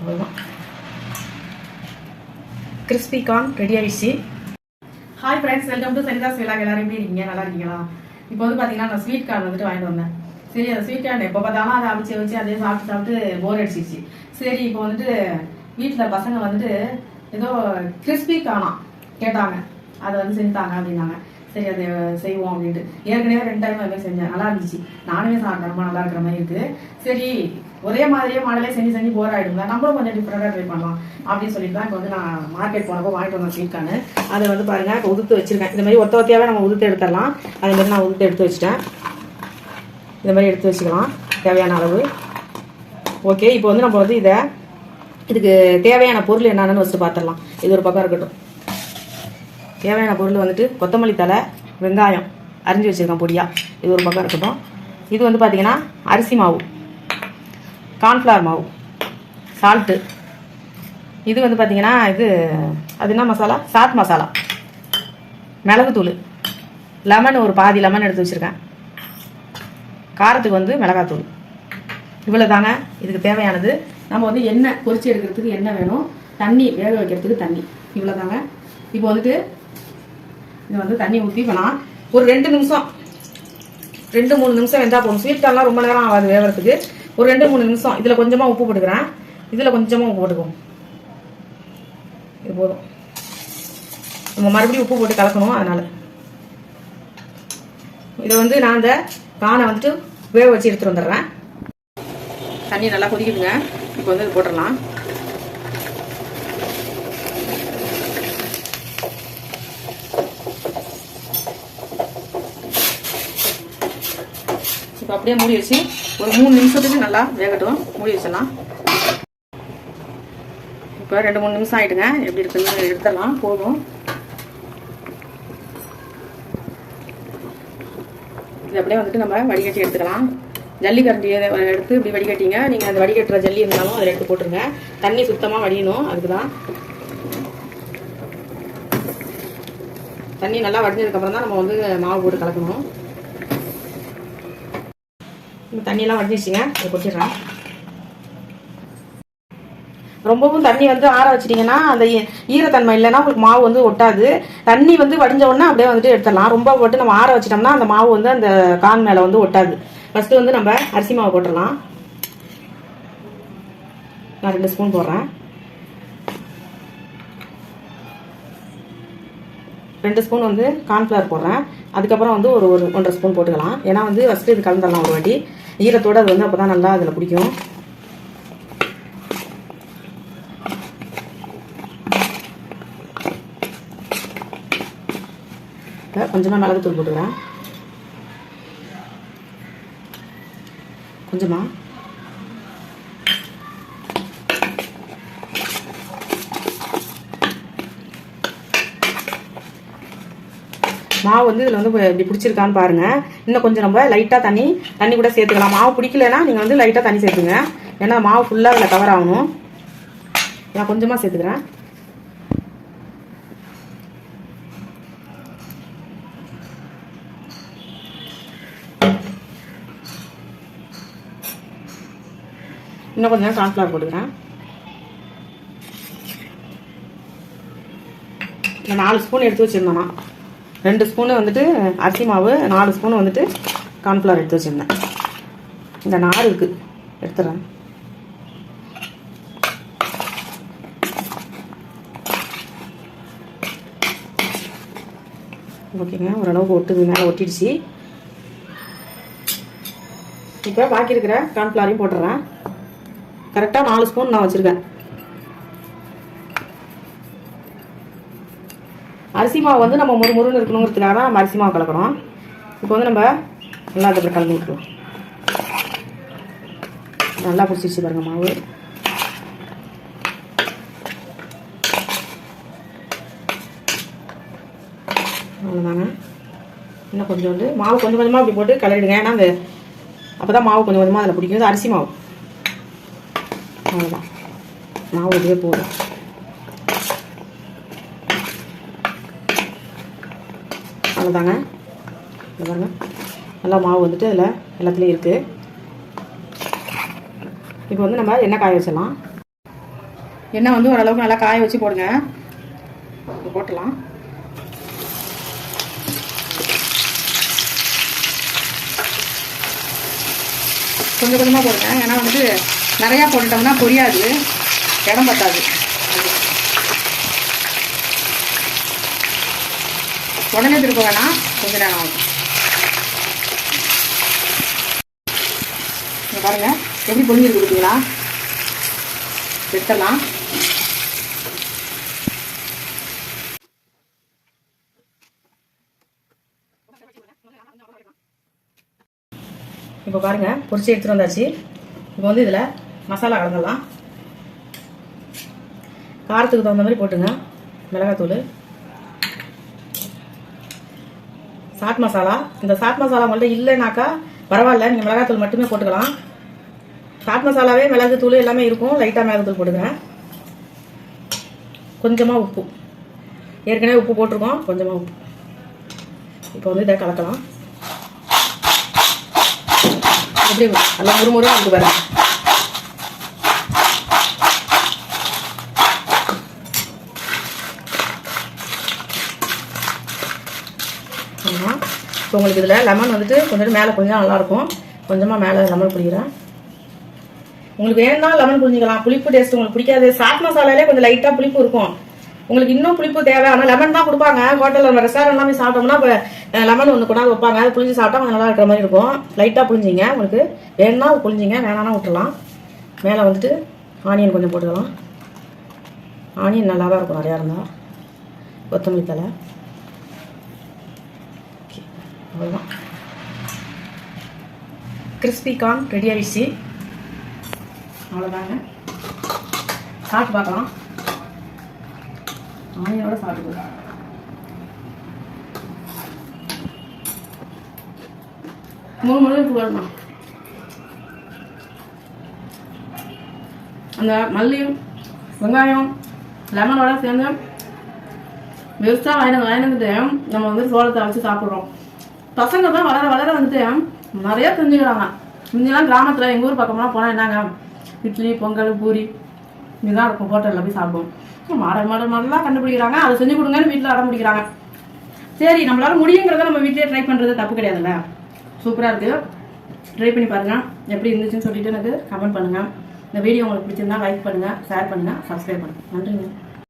அவ்வளோதான் crispy corn ready ஆயிடுச்சு. Hi friends welcome to Sanithas vlog எல்லாரும் எப்படி இருக்கீங்க? நல்லா இருக்கீங்களா? இப்போ வந்து பார்த்தீங்கன்னா நான் ஸ்வீட் கார்ன் வந்துட்டு வாங்கிட்டு வந்தேன். சரி அந்த ஸ்வீட் கார்ன் எப்போ பார்த்தாலும் அதை அவிச்சு வச்சு அதே சாப்பிட்டு சாப்பிட்டு போர் அடிச்சிச்சு சரி இப்போ வந்துட்டு வீட்டில் பசங்க வந்துட்டு ஏதோ கிறிஸ்பி காணாம் கேட்டாங்க. அதை வந்து செஞ்சுட்டாங்க அப்படின்னாங்க. சரி அதை செய்வோம் அப்படின்ட்டு. ஏற்கனவே ரெண்டு டைம் அதுமாதிரி செஞ்சேன். நல்லா இருந்துச்சு. நானுமே சாப்பிட்டேன். ரொம்ப நல்லா இருக்கிற மாதிரி இருக்குது சரி ஒரே மாதிரியே மாடலே செஞ்சு செஞ்சு போர் ஆயிடுங்க நம்மளும் கொஞ்சம் டிஃப்ரெண்டாக ட்ரை பண்ணலாம். அப்படின்னு சொல்லிட்டு தான் இப்போ வந்து நான் மார்க்கெட் போனப்போ வாங்கிட்டு வந்தேன் ஸ்வீட் அதை வந்து பாருங்க இப்போ உதுத்து வச்சிருக்கேன். இந்த மாதிரி ஒத்த ஒத்தையாவே நம்ம உதுத்து எடுத்துடலாம். அதே மாதிரி நான் உதுத்து எடுத்து வச்சிட்டேன். இந்த மாதிரி எடுத்து வச்சுக்கலாம். தேவையான அளவு. ஓகே இப்போ வந்து நம்ம வந்து இதை இதுக்கு தேவையான பொருள் என்னென்னு ஃபஸ்ட்டு பார்த்துடலாம். இது ஒரு பக்கம் இருக்கட்டும். தேவையான பொருள் வந்துட்டு கொத்தமல்லி தலை வெங்காயம் அரிஞ்சு வச்சுருக்கேன் பொடியா. இது ஒரு பக்கம் இருக்கட்டும். இது வந்து பார்த்தீங்கன்னா அரிசி மாவு. கார்ன்ஃப்ளவர் மாவு. சால்ட்டு. இது வந்து பார்த்தீங்கன்னா இது அது என்ன மசாலா? சாத் மசாலா. மிளகுத்தூள். லெமன் ஒரு பாதி லெமன் எடுத்து வச்சுருக்கேன். காரத்துக்கு வந்து மிளகாத்தூள். இவ்வளோ தாங்க இதுக்கு தேவையானது. நம்ம வந்து எண்ணெய் பொரிச்சு எடுக்கிறதுக்கு எண்ணெய் வேணும். தண்ணி வேக வைக்கிறதுக்கு தண்ணி. இவ்வளோ தாங்க இப்போ வந்துட்டு இது வந்து தண்ணி ஊற்றி இப்போ நான் ஒரு ரெண்டு நிமிஷம் ரெண்டு மூணு நிமிஷம் வெந்தால் போதும். ஸ்வீட் கார்ன்லாம் ரொம்ப நேரம் ஆகாது வேகிறதுக்கு. ஒரு ரெண்டு மூணு நிமிஷம். இதில் கொஞ்சமாக உப்பு போட்டுக்கிறேன். இதில் கொஞ்சமாக உப்பு போட்டுக்குவோம். இது போதும். நம்ம மறுபடியும் உப்பு போட்டு கலக்கணும் அதனால. இதை வந்து நான் அந்த பானை வந்துட்டு வேக வச்சு எடுத்துட்டு வந்துடுறேன். தண்ணி நல்லா கொதிக்குதுங்க. இப்போ வந்து இது போட்டுடலாம். இப்போ அப்படியே மூடி வச்சு ஒரு மூணு நிமிஷத்துக்கு நல்லா வேகட்டும். மூடி வச்சிடலாம். இப்போ ரெண்டு மூணு நிமிஷம் ஆகிடுங்க எப்படி இருக்குன்னு எடுத்துடலாம். போதும். இது அப்படியே வந்துட்டு நம்ம வடிகட்டி எடுத்துக்கலாம். ஜல்லி கரண்டி எடுத்து இப்படி வடிகட்டிங்க. நீங்கள் அந்த வடிகட்டுற ஜல்லி இருந்தாலும் அதில் எடுத்து போட்டுருங்க. தண்ணி சுத்தமாக வடியணும். அதுக்கு தான் தண்ணி நல்லா வடிஞ்சதுக்கப்புறம் தான் நம்ம வந்து மாவு போட்டு கலக்கணும். இப்போ தண்ணியெல்லாம் வடிஞ்சிச்சுங்க அதை கொட்டிடுறேன். ரொம்பவும் தண்ணி வந்து ஆற வச்சிட்டிங்கன்னா அந்த ஈ- ஈரத்தன்மை இல்லைன்னா உங்களுக்கு மாவு வந்து ஒட்டாது. தண்ணி வந்து வடிஞ்ச உடனே அப்படியே வந்துட்டு எடுத்துடலாம். ரொம்ப போட்டு நம்ம ஆற வச்சிட்டோம்னா அந்த மாவு வந்து அந்த கான் மேலே வந்து ஒட்டாது. ஃபஸ்ட்டு வந்து நம்ம அரிசி மாவு போட்டுடலாம். நான் ரெண்டு ஸ்பூன் போடுறேன். ரெண்டு ஸ்பூன் வந்து கார்ன்ஃப்ளவர் போடுறேன். அதுக்கப்புறம் வந்து ஒரு ஒரு ஒன்றரை ஸ்பூன் போட்டுக்கலாம். ஏன்னா வந்து ஃபஸ்ட்டு இது கலந்துடலாம் ஒரு வாட்டி. ஈரத்தோடு அது வந்து அப்போ தான் நல்லா அதில் பிடிக்கும். கொஞ்சமாக மிளகுத்தூள் போட்டுக்கிறேன் கொஞ்சமாக மாவு வந்து இதில் வந்து இப்படி பிடிச்சிருக்கான்னு பாருங்க. இன்னும் கொஞ்சம் நம்ம லைட்டாக தண்ணி தண்ணி கூட சேர்த்துக்கலாம். மாவு பிடிக்கலன்னா நீங்கள் வந்து லைட்டாக தண்ணி சேர்த்துங்க. ஏன்னா மாவு ஃபுல்லாக அதில் கவர் ஆகணும். நான் கொஞ்சமாக சேர்த்துக்கிறேன். இன்னும் கொஞ்சம் கார்ன்ஃப்ளவர் போட்டுக்கிறேன். நாலு ஸ்பூன் எடுத்து வச்சுருந்தோம்னா ரெண்டு ஸ்பூனு வந்துட்டு அரிசி மாவு நாலு ஸ்பூன் வந்துட்டு கார்ன்ஃப்ளவர் எடுத்து வச்சுருந்தேன். இந்த நார் இருக்குது எடுத்துடுறேன் ஓகேங்க. ஓரளவுக்கு ஒட்டுது மேலே ஒட்டிடுச்சு. இப்போ பாக்கி இருக்கிற கார்ன்ஃப்ளவரையும் போட்டுறேன். கரெக்டாக நாலு ஸ்பூன் நான் வச்சுருக்கேன். அரிசி மாவு வந்து நம்ம முறு முருன்னு இருக்கணுங்கிறதுக்காக தான் நம்ம அரிசி மாவு கலக்கிறோம். இப்போ வந்து நம்ம நல்லா அதில் கலந்து விட்டுருவோம். நல்லா பிடிச்சிருச்சு பாருங்க மாவு. அவ்வளோதாங்க இன்னும் வந்து மாவு கொஞ்சம் கொஞ்சமாக இப்படி போட்டு கலரிடுங்க. ஏன்னா அந்த அப்போ தான் மாவு கொஞ்சம் கொஞ்சமாக அதில் பிடிக்கும். அரிசி மாவு அவ்வளோதான் மாவு இதுவே போதும். தாங்க பாருங்க. நல்லா மாவு வந்துட்டு அதில் எல்லாத்துலேயும் இருக்குது இப்போ வந்து நம்ம எண்ணெய் காய வச்சிடலாம். எண்ணெய் வந்து ஓரளவுக்கு நல்லா காய வச்சு போடுங்க. போட்டலாம். கொஞ்சம் கொஞ்சமாக போடுங்க. ஏன்னா வந்து நிறையா போட்டுட்டோம்னா பொரியாது. இடம் பத்தாது. உடனே திருப்ப வேணாம். கொஞ்ச நேரம் ஆகும். இங்க பாருங்க. எப்படி பொரிஞ்சிருக்கு பார்த்தீங்களா எடுத்துடலாம் இப்போ பாருங்க. பொரிச்சு எடுத்துட்டு வந்தாச்சு. இப்போ வந்து இதில் மசாலா கலந்துடலாம். காரத்துக்கு தகுந்த மாதிரி போட்டுங்க. மிளகாத்தூள். சாட் மசாலா. இந்த சாட் மசாலா உங்கள்ட்ட இல்லைனாக்கா பரவாயில்ல நீங்கள் மிளகாத்தூள் மட்டுமே போட்டுக்கலாம். சாட் மசாலாவே மிளகு தூள் எல்லாமே இருக்கும். லைட்டாக மிளகுத்தூள் போட்டுக்கிறேன். கொஞ்சமாக உப்பு. ஏற்கனவே உப்பு போட்டிருக்கோம். கொஞ்சமாக உப்பு. இப்போ வந்து இதை கலக்கலாம். எப்படி நல்லா முறுமுறை இருக்கு வரேன் ஆமாம் இப்போ உங்களுக்கு இதில் லெமன் வந்துட்டு கொஞ்சம் மேலே கொஞ்சம் நல்லாயிருக்கும். கொஞ்சமாக மேலே லெமன் புளிக்கிறேன் உங்களுக்கு வேணும்னா லெமன் புரிஞ்சிக்கலாம் புளிப்பு டேஸ்ட் உங்களுக்கு பிடிக்காது. சாட் மசாலாலே கொஞ்சம் லைட்டாக புளிப்பு இருக்கும். உங்களுக்கு இன்னும் புளிப்பு தேவை. ஆனால் லெமன் தான் கொடுப்பாங்க. ஹோட்டலில் நம்ம ரெஸ்டாரண்ட்லாம் சாப்பிட்டோம்னா இப்போ லெமன் ஒன்று கொண்டாந்து வைப்பாங்க. அது புளிஞ்சு சாப்பிட்டா கொஞ்சம் நல்லா இருக்கிற மாதிரி இருக்கும். லைட்டாக புளிஞ்சிங்க உங்களுக்கு வேணும்னா புளிஞ்சிங்க வேணாம்னா விட்டுலாம் மேலே வந்துட்டு ஆனியன் கொஞ்சம் போட்டுக்கலாம். ஆனியன் நல்லா தான் இருக்கும். நிறையா இருந்தால் கொத்தமல்லி தலை அவ்வளோதான் கிறிஸ்பி கார்ன் ரெடி ஆகிடுச்சு அவ்வளோதாங்க சாப்பிட்டு பார்க்கலாம். ஆனியோட சாப்பிட்டு மூணு மணி வரணும் அந்த மல்லியும் வெங்காயம் லெமனோட சேர்ந்து பெருசாக வாங்கினது வாங்கினது நம்ம வந்து சோளத்தை வச்சு சாப்பிட்றோம். பசங்க தான் வளர வளர வந்துட்டு நிறைய தெரிஞ்சுக்கிறாங்க. முன்னெல்லாம் கிராமத்தில் எங்கள் ஊர் பக்கம்லாம் போனால் என்னங்க? இட்லி பொங்கல் பூரி இதுதான் இருக்கும். ஹோட்டலில் போய் சாப்பிடுவோம். மாடல் மாடல் மாடலாக கண்டுபிடிக்கிறாங்க. அதை செஞ்சு கொடுங்கன்னு வீட்டில் அடம் பிடிக்கிறாங்க சரி நம்மளால முடியுங்கிறத நம்ம வீட்டிலே ட்ரை பண்ணுறது தப்பு கிடையாதுல்ல? சூப்பராக இருக்குது ட்ரை பண்ணி பாருங்கள் எப்படி இருந்துச்சுன்னு சொல்லிட்டு எனக்கு கமெண்ட் பண்ணுங்கள் இந்த வீடியோ உங்களுக்கு பிடிச்சிருந்தா லைக் பண்ணுங்கள் ஷேர் பண்ணுங்கள் சப்ஸ்கிரைப் பண்ணுங்கள் நன்றிங்க.